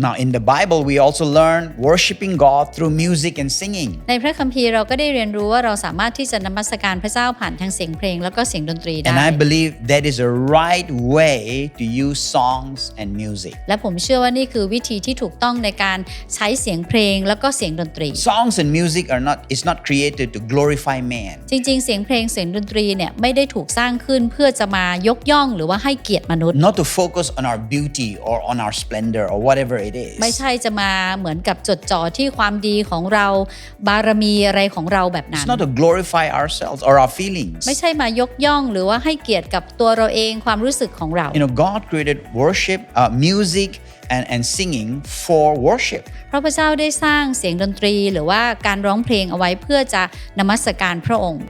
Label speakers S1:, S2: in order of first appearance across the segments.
S1: Now, in the Bible, we also learn worshiping God through music and singing.
S2: ในพระคัมภีร์เราก็ได้เรียนรู้ว่าเราสามารถที่จะนมัสการพระเจ้าผ่านทางเสียงเพลงแล้วก็เสียงดนตรีได้
S1: And I believe that is a right way to use songs and music.
S2: และผมเชื่อว่านี่คือวิธีที่ถูกต้องในการใช้เสียงเพลงแล้วก็เสียงดนตรี
S1: Songs and music are not, it's not created to glorify man.
S2: จริง ๆ เสียงเพลงเสียงดนตรีเนี่ยไม่ได้ถูกสร้างขึ้นเพื่อจะมายกย่องหรือว่าให้เกียรติมนุษย์
S1: Not to focus on our beauty or on our splendor or whatever it is.
S2: ไม่ใช่จะมาเหมือนกับจดจ่อที่ความดีของเราบารมีอะไรของเราแบบนั้น
S1: It's not to glorify ourselves or our feelings.
S2: ไม่ใช่มายกย่องหรือว่าให้เกียรติกับตัวเราเองความรู้สึกของเรา
S1: You know, God created worship, uh, music, and, and singing for worship.
S2: เพราะพระเจ้าได้สร้างเสียงดนตรีหรือว่าการร้องเพลงเอาไว้เพื่อจะนมัสการพระองค์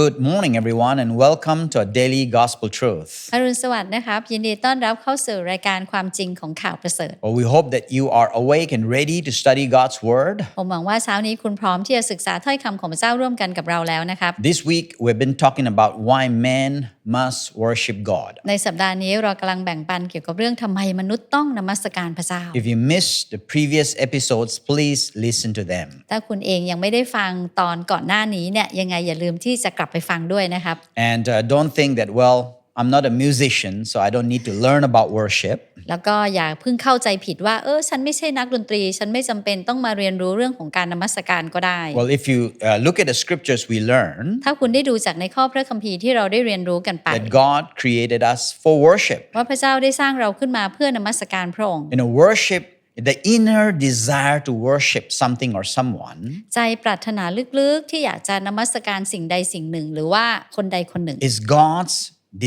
S1: Good morning, everyone, and welcome to our daily gospel truth.
S2: อรุณสวัสดิ์นะครับ ยินดีต้อนรับเข้าสู่รายการความจริงของข่าวประเสริฐ
S1: Well, we hope that you are awake and ready to study God's word.
S2: ผมหวังว่าเช้านี้คุณพร้อมที่จะศึกษาถ้อยคำของพระเจ้าร่วมกันกับเราแล้วนะครับ
S1: This week, we've been talking about why man must worship God.
S2: ในสัปดาห์นี้เรากำลังแบ่งปันเกี่ยวกับเรื่องทำไมมนุษย์ต้องนมัสการพระเจ้า
S1: If you missed the previous episodes, please listen to them.
S2: ถ้าคุณเองยังไม่ได้ฟังตอนก่อนหน้านี้เนี่ยยังไงอย่าลืมที่จะกลับไปฟังด้วยนะครับ
S1: And uh, don't think that, well, I'm not a musician, so I don't need to learn about worship.
S2: แล้วก็อย่าเพิ่งเข้าใจผิดว่าเออฉันไม่ใช่นักดนตรี ฉันไม่จำเป็นต้องมาเรียนรู้เรื่องของการนมัสการก็ได้
S1: Well, if you uh, look at the scriptures we learn,
S2: ถ้าคุณได้ดูจากในข้อพระคัมภีร์ที่เราได้เรียนรู้กันไป
S1: that God created us for worship.
S2: ว่าพระเจ้าได้สร้างเราขึ้นมาเพื่อนมัสการพระองค์
S1: You know, worship, the inner desire to worship something or someone
S2: ใจปรารถนาลึกๆ ที่อยากจะนมัสการสิ่งใดสิ่งหนึ่ง หรือว่าคนใดคนหนึ่ง
S1: is God's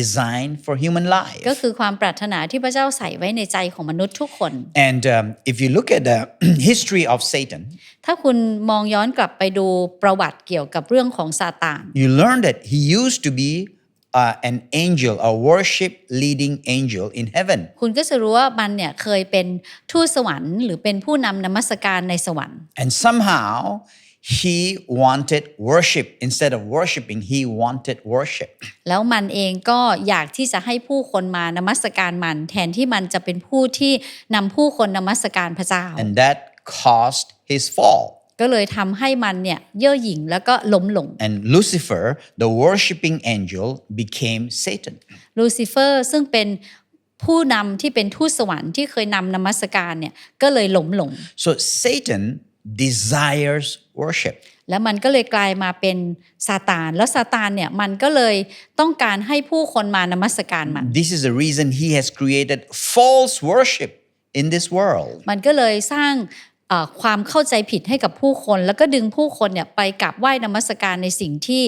S1: design for human life.
S2: ก็คือความปรารถนาที่พระเจ้าใส่ไว้ในใจของมนุษย์ทุกคน
S1: And um, if you look at the history of Satan,
S2: ถ้าคุณมองย้อนกลับไปดูประวัติเกี่ยวกับเรื่องของซาตาน
S1: you learn that he used to be uh, an angel, a worship leading angel in heaven.
S2: คุณก็จะรู้ว่ามันเนี่ยเคยเป็นทูตสวรรค์หรือเป็นผู้นำนมัสการในสวรรค์
S1: And somehow he wanted worship. Instead of worshiping, he wanted worship.
S2: แล้วมันเองก็อยากที่จะให้ผู้คนมานมัสการมัน แทนที่มันจะเป็นผู้ที่นำผู้คนนมัสการพระเจ้า
S1: And that caused his fall.
S2: ก็เลยทำให้มันเนี่ยเย่อหยิ่งแล้วก็ล้มหลง
S1: And Lucifer, the worshiping angel, became Satan.
S2: ลูซิเฟอร์ซึ่งเป็นผู้นำที่เป็นทูตสวรรค์ที่เคยนำนมัสการเนี่ยก็เลยหลงหลง
S1: So Satan desires worship.
S2: แล้วมันก็เลยกลายมาเป็นซาตาน แล้วซาตานเนี่ยมันก็เลยต้องการให้ผู้คนมานมัสการมัน
S1: This is the reason he has created false worship in this world.
S2: มันก็เลยสร้างเอ่อความเข้าใจผิดให้กับผู้คน แล้วก็ดึงผู้คนเนี่ยไปกราบไหว้นมัสการในสิ่งที่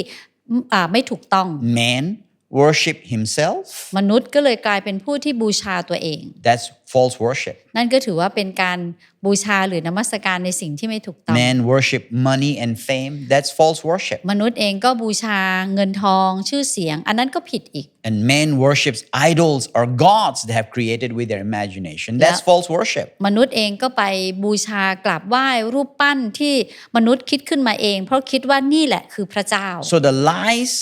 S2: อ่าไม่ถูกต้อง
S1: Man worship himself.
S2: มนุษย์ก็เลยกลายเป็นผู้ที่บูชาตัวเอง
S1: That's false worship.
S2: นั่นก็ถือว่าเป็นการบูชาหรือนมัสการในสิ่งที่ไม่ถูกต้อง
S1: Man worship money and fame. That's false worship.
S2: มนุษย์เองก็บูชาเงินทองชื่อเสียง อันนั้นก็ผิดอีก
S1: And man worships idols or gods they have created with their imagination. That's
S2: Yeah.
S1: false worship.
S2: มนุษย์เองก็ไปบูชากราบไหว้รูปปั้นที่มนุษย์คิดขึ้นมาเอง เพราะคิดว่านี่แหละคือพระเจ้า
S1: So the lies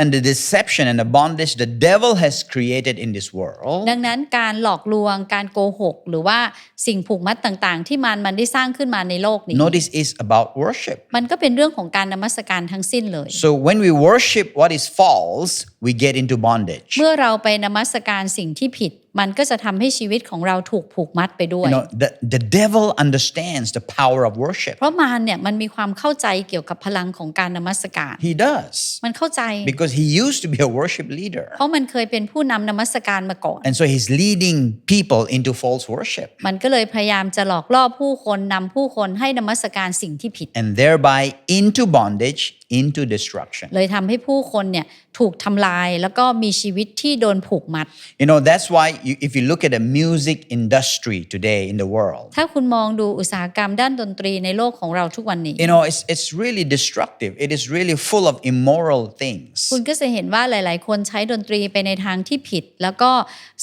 S1: and the deception and the bondage the devil has created in this world
S2: ดังนั้นการหลอกลวงการโกหก หรือว่าสิ่งผูกมัดต่างๆ ที่มันมันได้สร้างขึ้นมาในโลกนี้
S1: notice is about worship.
S2: มันก็เป็นเรื่องของการนมัสการทั้งสิ้นเลย
S1: So when we worship what is false, we get into bondage.
S2: เมื่อเราไปนมัสการสิ่งที่ผิด มันก็จะทำให้ชีวิตของเราถูกผูกมัดไปด้วย
S1: You know, the, the devil understands the power of worship.
S2: เพราะมารเนี่ยมันมีความเข้าใจเกี่ยวกับพลังของการนมัสการ
S1: He does.
S2: มันเข้าใจ
S1: Because he used to be a worship leader.
S2: เพราะมันเคยเป็นผู้นำนมัสการมาก่อน
S1: And so he's leading people into false worship
S2: มันก็เลยพยายามจะหลอกล่อผู้คนนำผู้คนให้นมัสการสิ่งที่ผิด
S1: and thereby into bondage, into destruction.
S2: เลยทำให้ผู้คนเนี่ยถูกทำลายแล้วก็มีชีวิตที่โดนผูกมัด
S1: You know, that's why you, if you look at the music industry today in the world,
S2: ถ้าคุณมองดูอุตสาหกรรมด้านดนตรีในโลกของเราทุกวันนี้
S1: you know, it's, it's really destructive. It is really full of immoral things.
S2: คุณก็จะเห็นว่าหลาย ๆ คนใช้ดนตรีไปในทางที่ผิด แล้วก็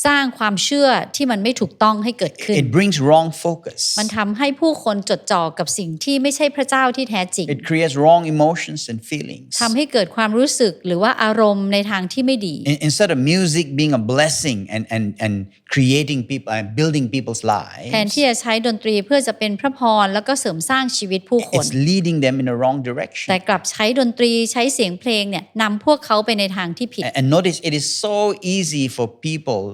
S2: สร้างความเชื่อที่มันไม่ถูกต้องให้เกิดขึ้น
S1: It brings wrong focus.
S2: มันทำให้ผู้คนจดจ่อกับสิ่งที่ไม่ใช่พระเจ้าที่แท้จริง
S1: It creates wrong emotions and and feelings.
S2: ทำให้เกิดความรู้สึกหรือว่าอารมณ์ในทางที่ไม่ดี
S1: In- Instead of music being a blessing and, and, and creating people and building people's
S2: แทน
S1: lives,
S2: ที่จะใช้ดนตรีเพื่อจะเป็นพระพรแล้วก็เสริมสร้างชีวิตผู้คน
S1: it's leading them in the wrong direction.
S2: แต่กลับใช้ดนตรีใช้เสียงเพลงเนี่ยนำพวกเขาไปในทางที่ผิด
S1: And and notice it is so easy for people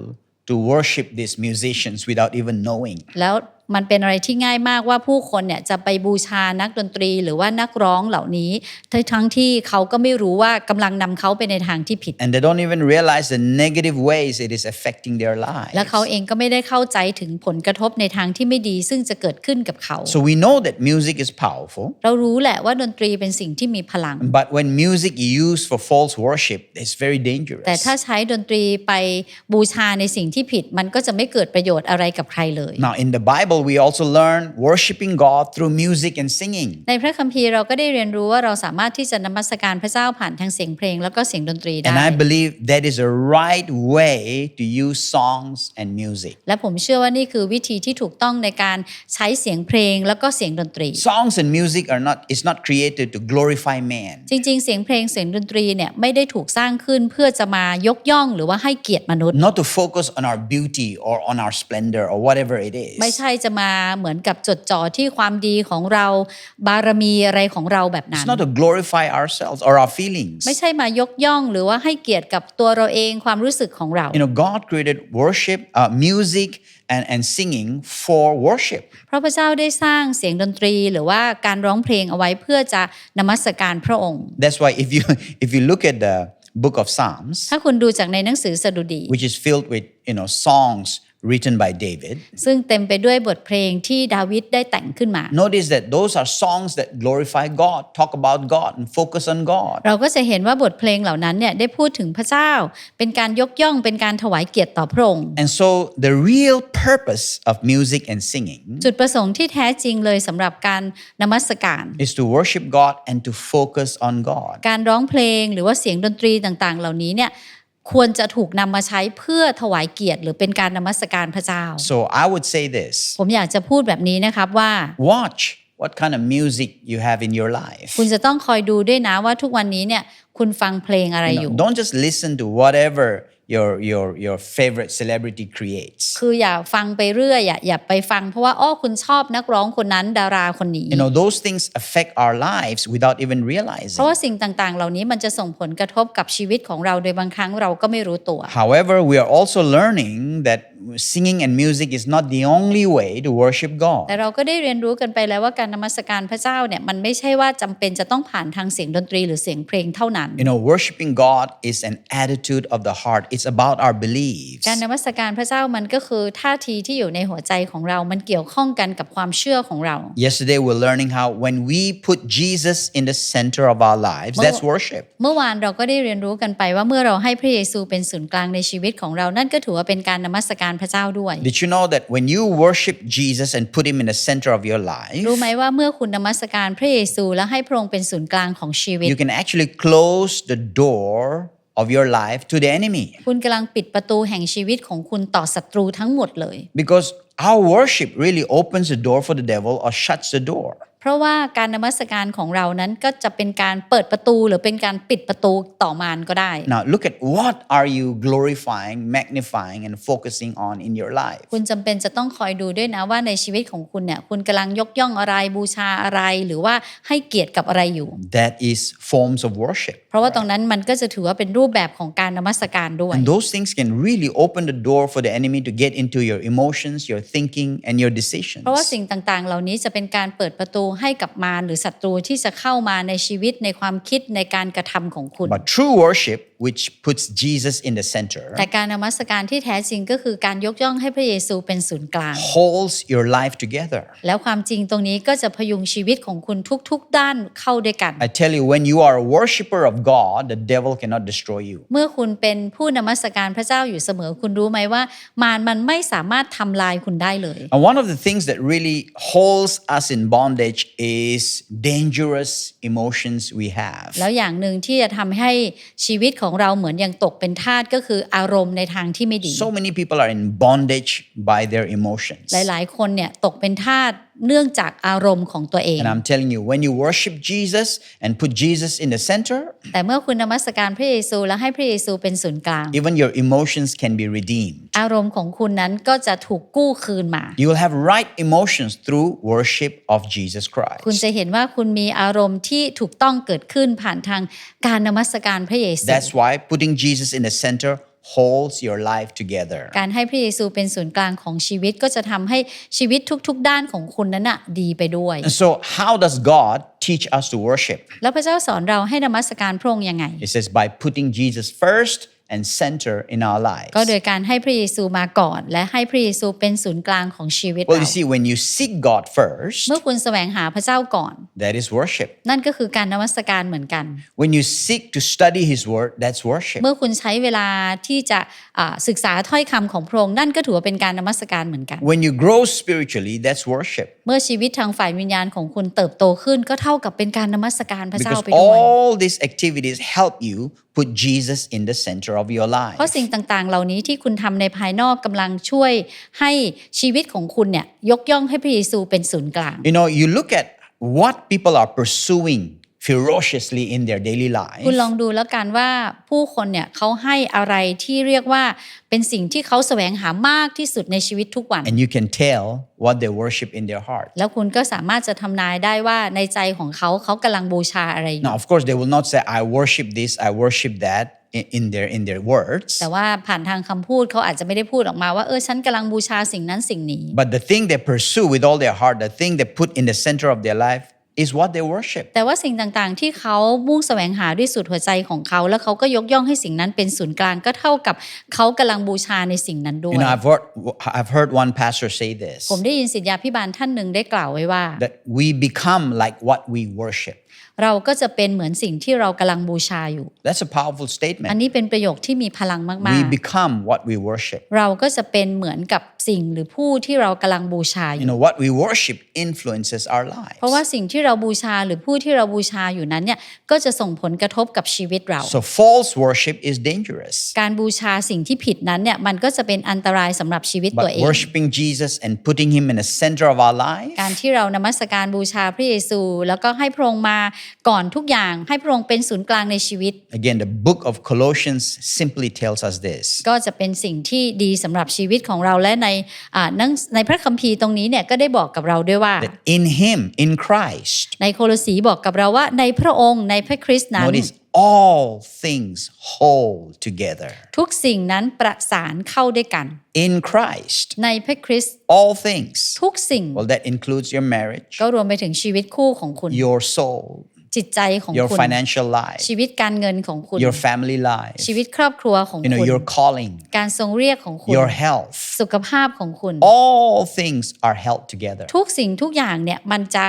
S1: to worship these musicians without even knowing.
S2: แล้ว มันเป็นอะไรที่ง่ายมากว่าผู้คนเนี่ยจะไปบูชานักดนตรีหรือว่านักร้องเหล่านี้ทั้งทั้งที่เขาก็ไม่รู้ว่ากำลังนำเขาไปในทางที่ผิด
S1: And they don't even realize the negative ways it is affecting their lives.
S2: และเขาเองก็ไม่ได้เข้าใจถึงผลกระทบในทางที่ไม่ดี ซึ่งจะเกิดขึ้นกับเขา
S1: So we know that music is powerful.
S2: เรารู้แหละว่าดนตรีเป็นสิ่งที่มีพลัง
S1: But when music is used for false worship, it's very
S2: แต่
S1: dangerous.
S2: ถ้าใช้ดนตรีไปบูชาในสิ่งที่ผิด มันก็จะไม่เกิดประโยชน์อะไรกับใครเลย
S1: Now, in the Bible, we also learn worshiping God through music and singing.
S2: ในพระคัมภีร์เราก็ได้เรียนรู้ว่าเราสามารถที่จะนมัสการพระเจ้าผ่านทางเสียงเพลงแล้วก็เสียงดนตรีได้
S1: And I believe that is a right way to use songs and music.
S2: และผมเชื่อว่านี่คือวิธีที่ถูกต้องในการใช้เสียงเพลงแล้วก็เสียงดนตรี
S1: Songs and music are not, it's not created to glorify man.
S2: จริงๆ เสียงเพลงเสียงดนตรีเนี่ยไม่ได้ถูกสร้างขึ้นเพื่อจะมายกย่องหรือว่าให้เกียรติมนุษย์
S1: Not to focus on our beauty or on our splendor or whatever it
S2: ไม่
S1: is.
S2: ใช่จะมาเหมือนกับจดจ่อที่ความดีของเราบารมีอะไรของเราแบบนั้น
S1: It's not to glorify ourselves or our feelings.
S2: ไม่ใช่มายกย่องหรือว่าให้เกียรติกับตัวเราเองความรู้สึกของเรา
S1: You know, God created worship, uh, music, and, and singing for worship.
S2: เพราะพระเจ้าได้สร้างเสียงดนตรีหรือว่าการร้องเพลงเอาไว้เพื่อจะนมัสการพระองค์
S1: That's why if you if you look at the book of Psalms,
S2: ถ้าคุณดูจากในหนังสือสดุดี
S1: which is filled with you know songs written by David,
S2: ซึ่งเต็มไปด้วยบทเพลงที่ดาวิดได้แต่งขึ้นมา
S1: notice that those are songs that glorify God, talk about God, and focus on God.
S2: เราก็จะเห็นว่าบทเพลงเหล่านั้นเนี่ยได้พูดถึงพระเจ้า เป็นการยกย่องเป็นการถวายเกียรติต่อพระองค์
S1: And so the real purpose of music and singing
S2: จุดประสงค์ที่แท้จริงเลยสำหรับการนมัสการ
S1: is to worship God and to focus on God.
S2: การร้องเพลงหรือว่าเสียงดนตรีต่างๆ เหล่านี้เนี่ย ควรจะถูกนำมาใช้เพื่อถวายเกียรติหรือเป็นการนมัสการพระเจ้า
S1: So I would say this
S2: ผมอยากจะพูดแบบนี้นะครับว่า
S1: watch what kind of music you have in your life.
S2: คุณจะต้องคอยดูด้วยนะว่าทุกวันนี้เนี่ยคุณฟังเพลงอะไร
S1: You
S2: อ
S1: know,
S2: ยู่
S1: don't just listen to whatever your, your, your favorite celebrity creates.
S2: คืออย่าฟังไปเรื่อยอย่าอย่าไปฟังเพราะว่าอ้อคุณชอบนักร้องคนนั้นดาราคนนี้
S1: You know, those things affect our lives without even
S2: เพ
S1: realizing.
S2: ราะว่าสิ่งต่างๆ เหล่านี้มันจะส่งผลกระทบกับชีวิตของเราโดยบางครั้งเราก็ไม่รู้ตัว
S1: However, we are also learning that singing and music is not the only way to worship
S2: แต่
S1: God.
S2: เราก็ได้เรียนรู้กันไปแล้วว่าการนมัสการพระเจ้าเนี่ยมันไม่ใช่ว่าจำเป็นจะต้องผ่านทางเสียงดนตรีหรือเสียงเพลงเท่านั้น
S1: You know, worshiping God is an attitude of the heart. It's about our beliefs.
S2: การนมัสการพระเจ้ามันก็คือท่าทีที่อยู่ในหัวใจของเรา มันเกี่ยวข้องกันกับความเชื่อของเรา
S1: Yesterday, we're learning how when we put Jesus in the center of our lives, that's worship.
S2: เมื่อวานเราก็ได้เรียนรู้กันไปว่าเมื่อเราให้พระเยซูเป็นศูนย์กลางในชีวิตของเรานั่นก็ถือว่าเป็นการนมัสการพระเจ้าด้วย
S1: Did you know that when you worship Jesus and put him in the center of your life,
S2: รู้ไหมว่าเมื่อคุณนมัสการพระเยซูและให้พระองค์เป็นศูนย์กลางของชีวิต
S1: you can actually close the door of your life to the enemy.
S2: คุณกำลังปิดประตูแห่งชีวิตของคุณต่อศัตรูทั้งหมดเลย
S1: Because our worship really opens the door for the devil or shuts the door.
S2: เพราะว่าการนมัสการของเรานั้นก็จะเป็นการเปิดประตูหรือเป็นการปิดประตูต่อมารก็ได้
S1: Now, look at what are you glorifying, magnifying, and focusing on in your life.
S2: คุณจำเป็นจะต้องคอยดูด้วยนะว่าในชีวิตของคุณเนี่ยคุณกำลังยกย่องอะไรบูชาอะไรหรือว่าให้เกียรติกับอะไรอยู่
S1: That is forms of worship.
S2: เพราะว่าตรงนั้นมันก็จะถือว่าเป็นรูปแบบของการนมัสการด้วย
S1: And those things can really open the door for the enemy to get into your emotions, your thinking, and your decisions.
S2: เพราะว่าสิ่งต่างๆ เหล่านี้จะเป็นการเปิดประตูให้กับมารหรือศัตรูที่จะเข้ามาในชีวิตในความคิดในการกระทำของคุณ
S1: But true worship, which puts Jesus in the center,
S2: แต่การนมัสการที่แท้จริงก็คือการยกย่องให้พระเยซูเป็นศูนย์กลาง
S1: holds your life together.
S2: แล้วความจริงตรงนี้ก็จะพยุงชีวิตของคุณทุกๆ ด้านเข้าด้วยกัน
S1: I tell you, when you are a worshiper of God, the devil cannot destroy you.
S2: เมื่อคุณเป็นผู้นมัสการพระเจ้าอยู่เสมอคุณรู้ไหมว่ามารมันไม่สามารถทำลายคุณได้เลย
S1: And one of the things that really holds us in bondage is dangerous emotions we have.
S2: แล้วอย่างหนึ่งที่จะทำให้ชีวิตของเราเหมือนยังตกเป็นทาสก็คืออารมณ์ในทางที่ไม่ดี
S1: So many people are in bondage by their emotions.
S2: หลายๆ คนเนี่ยตกเป็นทาสเนื่องจากอารมณ์ของตัวเอง
S1: And I'm telling you, when you worship Jesus and put Jesus in the center,
S2: แต่เมื่อคุณนมัสการพระเยซูและให้พระเยซูเป็นศูนย์กลาง
S1: even your emotions can be redeemed.
S2: อารมณ์ของคุณนั้นก็จะถูกกู้คืนมา
S1: You will have right emotions through worship of Jesus
S2: คุณ
S1: Christ.
S2: จะเห็นว่าคุณมีอารมณ์ที่ถูกต้องเกิดขึ้นผ่านทางการนมัสการพระเยซู
S1: That's why putting Jesus in the center holds your life together.
S2: การให้พระเยซูเป็นศูนย์กลางของชีวิตก็จะทำให้ชีวิตทุกๆ ด้านของคุณนั้นน่ะดีไปด้วย
S1: And so, how does God teach us to worship?
S2: แล้วพระเจ้าสอนเราให้นมัสการพระองค์ยังไง
S1: It says by putting Jesus first and center in our lives.
S2: ก็โดยการให้พระเยซูมาก่อน และให้พระเยซูเป็นศูนย์กลางของชีวิต
S1: Well,
S2: เรา
S1: you see, when you seek God first,
S2: เมื่อคุณแสวงหาพระเจ้าก่อน
S1: that is worship.
S2: นั่นก็คือการนมัสการเหมือนกัน
S1: When you seek to study His Word, that's worship.
S2: เมื่อคุณใช้เวลาที่จะอ่าศึกษาถ้อยคำของพระองค์นั่นก็ถือว่าเป็นการนมัสการเหมือนกัน
S1: When you grow spiritually, that's worship.
S2: เมื่อชีวิตทางฝ่ายวิญญาณของคุณเติบโตขึ้นก็เท่ากับเป็นการนมัสการพระเจ้า
S1: Because
S2: ไปด้วย
S1: all these activities help you put Jesus in the center of your life.
S2: เพราะสิ่งต่างๆ เหล่านี้ที่คุณทำในภายนอกกำลังช่วยให้ชีวิตของคุณเนี่ยยกย่องให้พระเยซูเป็นศูนย์กลาง
S1: You know, you look at what people are pursuing ferociously in their daily life.
S2: คุณลองดูแล้วกันว่าผู้คนเนี่ยเขาให้อะไรที่เรียกว่าเป็นสิ่งที่เขาแสวงหามากที่สุดในชีวิตทุกวัน
S1: And you can tell what they worship in their heart.
S2: แล้วคุณก็สามารถจะทำนายได้ว่าในใจของเขาเขากำลังบูชาอะไรอยู่
S1: Now, of course, they will not say, I worship this, I worship that in, in their in their words.
S2: แต่ว่าผ่านทางคำพูดเขาอาจจะไม่ได้พูดออกมาว่าเออฉันกำลังบูชาสิ่งนั้นสิ่งนี้
S1: But the thing they pursue with all their heart, the thing they put in the center of their life is what they worship.
S2: แต่ว่าสิ่งต่างๆ ที่เขามุ่งแสวงหาด้วยสุดหัวใจของเขา แล้วเขาก็ยกย่องให้สิ่งนั้นเป็นศูนย์กลางก็เท่ากับเขากำลังบูชาในสิ่งนั้นด้ว
S1: You
S2: ย
S1: know, I've heard, I've heard one pastor say this
S2: ผมได้ยินศิษยาพิบาลท่านหนึ่งได้กล่าวไว้ว่า
S1: that we become like what we worship.
S2: เราก็จะเป็นเหมือนสิ่งที่เรากำลังบูชาอยู่
S1: That's a powerful
S2: อัน
S1: statement.
S2: นี้เป็นประโยคที่มีพลังมาก
S1: We become what we worship.
S2: ๆเราก็จะเป็นเหมือนกับสิ่งหรือผู้ที่เรากำลังบูชาอ
S1: You
S2: ยู่
S1: know, what we worship influences our lives.
S2: เพราะว่าสิ่งที่เราบูชาหรือผู้ที่เราบูชาอยู่นั้นเนี่ยก็จะส่งผลกระทบกับชีวิตเรา
S1: So false worship is dangerous.
S2: การบูชาสิ่งที่ผิดนั้นเนี่ยมันก็จะเป็นอันตรายสำหรับชีวิตตัว
S1: But
S2: เอง
S1: worshiping Jesus and putting him in the center of our life,
S2: การที่เรานมัสการบูชาพระเยซู แล้วก็ให้พระองค์มาก่อนทุกอย่างให้พระองค์เป็นศูนย์กลางในชีวิต
S1: again, the book of Colossians simply tells us this.
S2: ก็จะเป็นสิ่งที่ดีสำหรับชีวิตของเราและในอ่าหนังในพระคัมภีร์ตรงนี้เนี่ยก็ได้บอกกับเราด้วยว่า
S1: That in him, in Christ,
S2: ในโคโลสีบอกกับเราว่าในพระองค์ในพระคริสต์นั้น
S1: notice all things hold together.
S2: ทุกสิ่งนั้นประสานเข้าด้วยกัน
S1: In Christ,
S2: ในพระคริสต์
S1: all things.
S2: ทุกสิ่ง
S1: Well, that includes your marriage,
S2: ก็รวมไปถึงชีวิตคู่ของคุณ
S1: your soul,
S2: จิตใจของ
S1: your
S2: คุณ
S1: financial life,
S2: ชีวิตการเงินของคุณ
S1: your family life,
S2: ชีวิตครอบครัวของ
S1: you know,
S2: คุณ
S1: your calling,
S2: การทรงเรียกของคุณ
S1: your health.
S2: สุขภาพของคุณ
S1: All things are held together.
S2: ทุกสิ่งทุกอย่างเนี่ยมันจะ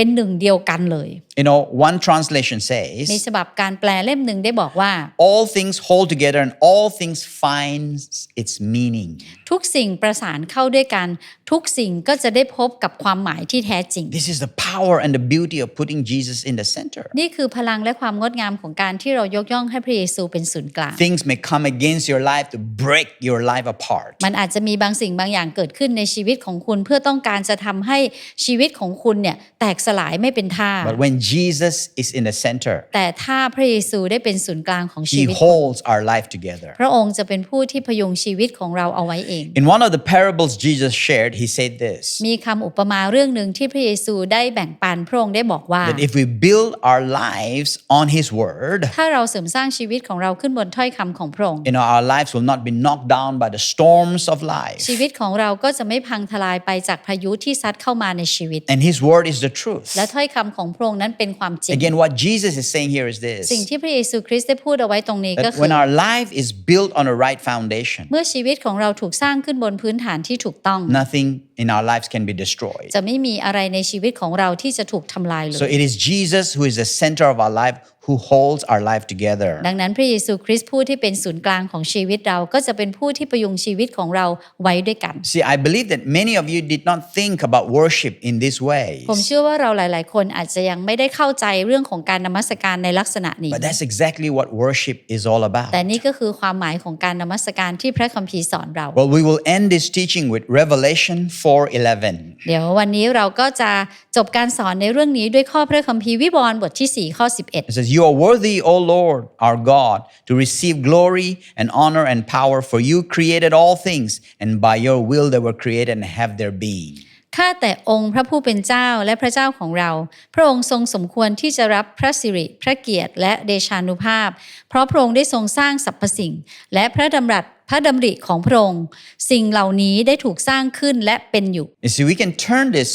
S2: เป็นหนึ่งเดียวกันเลย
S1: You know, one translation
S2: ใน
S1: says,
S2: ฉบับการแปลเล่มหนึ่งได้บอกว่า
S1: all things hold together and all things finds its meaning.
S2: ทุกสิ่งประสานเข้าด้วยกัน ทุกสิ่งก็จะได้พบกับความหมายที่แท้จริง
S1: This is the power and the beauty of putting Jesus in the center.
S2: นี่คือพลังและความงดงามของการที่เรายกย่องให้พระเยซูเป็นศูนย์กลาง
S1: Things may come against your life to break your life apart.
S2: มันอาจจะมีบางสิ่งบางอย่างเกิดขึ้นในชีวิตของคุณเพื่อต้องการจะทำให้ชีวิตของคุณเนี่ยแตกสลายไม่เป็นท่า
S1: But when Jesus is in the center,
S2: แต่ถ้าพระเยซูได้เป็นศูนย์กลางของชี
S1: he
S2: วิต
S1: holds our life together.
S2: พระองค์จะเป็นผู้ที่พยุงชีวิตของเราเอาไว้เอง
S1: In one of the parables Jesus shared, he said this
S2: มีคำอุปมาเรื่องหนึ่งที่พระเยซูได้แบ่งปันพระองค์ได้บอกว่า
S1: that if we build our lives on his word,
S2: ถ้าเราเสริมสร้างชีวิตของเราขึ้นบนถ้อยคำของพระองค์
S1: you know, our lives will not be knocked down by the storms of life.
S2: ชีวิตของเราก็จะไม่พังทลายไปจากพายุที่ซัดเข้ามาในชีวิต
S1: And his word is the truth.
S2: และถ้อยคำของพระองค์นั้นเป็นความจริง
S1: Again, what Jesus is saying here is
S2: สิ่ง
S1: this
S2: ที่พระเยซูคริสต์ได้พูดเอาไว้ตรงนี้ก็
S1: that
S2: คือ
S1: when our life is built on a right foundation,
S2: เมื่อชีวิตของเราถูกสร้างขึ้นบนพื้นฐานที่ถูกต้อง
S1: nothing in our lives can be destroyed.
S2: จะไม่มีอะไรในชีวิตของเราที่จะถูกทำลายเล
S1: So
S2: ย
S1: it is Jesus who is the center of our life who holds our life together.
S2: ดังนั้นพระเยซูคริสต์ผู้ที่เป็นศูนย์กลางของชีวิตเราก็จะเป็นผู้ที่ประยุงชีวิตของเราไว้ด้วยกัน
S1: See, I believe that many of you did not think about worship in this way.
S2: ผมเชื่อว่าเราหลาย ๆ คนอาจจะยังไม่ได้เข้าใจเรื่องของการนมัสการในลักษณะนี้
S1: But that's exactly what worship is all about.
S2: แต่นี่ก็คือความหมายของการนมัสการที่พระคัมภีร์สอนเรา
S1: Well, we will end this teaching with Revelation 4:11.
S2: เดี๋ยววันนี้เราก็จะจบการสอนในเรื่องนี้ด้วยข้อพระคัมภีร์วิวรณ์บทที่ 4 ข้อ 11
S1: It says, You are worthy, O Lord, our God, to receive glory and honor and power, for you created all things, and by your will they were created and have their being.
S2: ข้าแต่องค์พระผู้เป็นเจ้าและพระเจ้าของเรา พระองค์ทรงสมควรที่จะรับพระสิริพระเกียรติและเดชานุภาพ เพราะพระองค์ได้ทรงสร้างสรรพสิ่ง และพระดำรัส พระดำริของพระองค์สิ่งเหล่านี้ได้ถูกสร้างขึ้นและเป็นอยู่
S1: And so we can turn this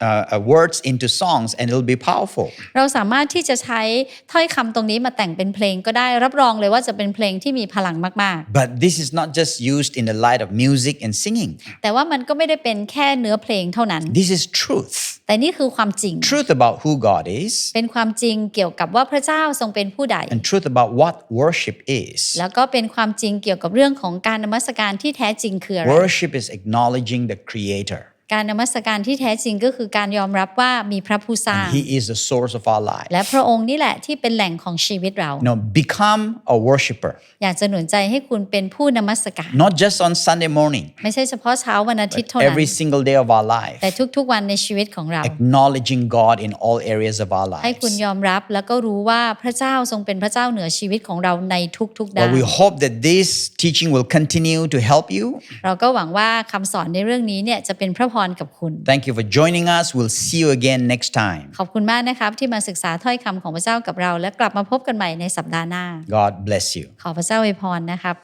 S1: uh, uh, words into songs and it'll be powerful.
S2: เราสามารถที่จะใช้ถ้อยคำตรงนี้มาแต่งเป็นเพลงก็ได้รับรองเลยว่าจะเป็นเพลงที่มีพลังมาก
S1: But this is not just used in the light of music and singing.
S2: ๆแต่ว่ามันก็ไม่ได้เป็นแค่เนื้อเพลงเท่านั้น
S1: This is truth.
S2: แต่นี่คือความจริง
S1: Truth about who God is
S2: เป็นความจริงเกี่ยวกับว่าพระเจ้าทรงเป็นผู้ใด
S1: and truth about what worship is.
S2: แล้วก็เป็นความจริงเกี่ยวกับเรื่องของการนมัสการที่แท้จริงคืออะไร
S1: Worship is acknowledging the Creator.
S2: การนมัสการที่แท้จริงก็คือการยอมรับว่ามีพระผู้สร้าง
S1: And He is the source of our life.
S2: และพระองค์นี่แหละที่เป็นแหล่งของชีวิตเรา
S1: You know, become a worshiper,
S2: อยากจะหนุนใจให้คุณเป็นผู้นมัสการ
S1: not just on Sunday morning,
S2: ไม่ใช่เฉพาะเช้าวันอาทิตย์เท่านั้น
S1: every single day of our life,
S2: แต่ทุกๆวันในชีวิตของเรา
S1: acknowledging God in all areas of our
S2: ให้คุณ
S1: lives.
S2: ยอมรับแล้วก็รู้ว่าพระเจ้าทรงเป็นพระเจ้าเหนือชีวิตของเราในทุกๆด้า
S1: Well,
S2: น
S1: we hope that this teaching will continue to help you.
S2: เราก็หวังว่าคำสอนในเรื่องนี้เนี่ยจะเป็นพระพรกับคุณ
S1: Thank you for joining us. We'll see you again next time.
S2: ขอบคุณมากนะครับที่มาศึกษาถ้อยคำของพระเจ้ากับเรา และกลับมาพบกันใหม่ในสัปดาห์หน้า
S1: God bless you.
S2: ขอพระเจ้าอวยพรนะครับ